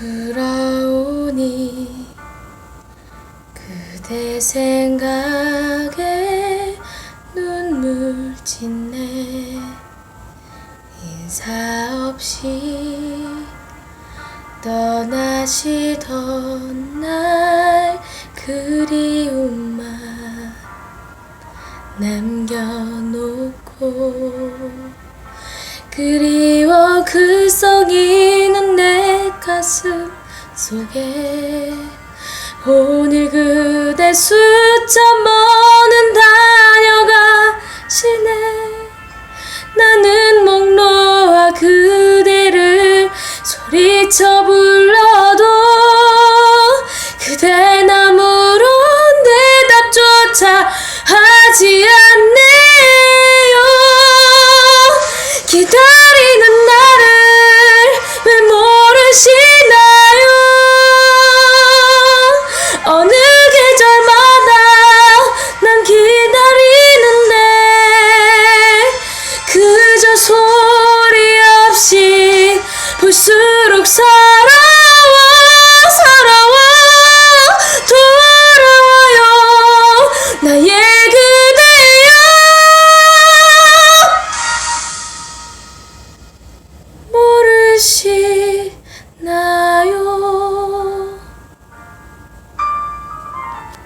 불어오니 그대 생각에 눈물 짓네. 인사 없이 떠나시던 날 그리움만 남겨놓고 그리워 그 썩이는 내 가슴 속에. 오늘 그대 숫자번은 다녀가시네. 나는 목 놓아 그대를 소리쳐 불러도 그댄 아무런 대답조차 하지 않네 기다리는 나를 왜 모르시나요? 어느 계절마다 난 기다리는데 그저 소리 없이 볼수록 사랑 心。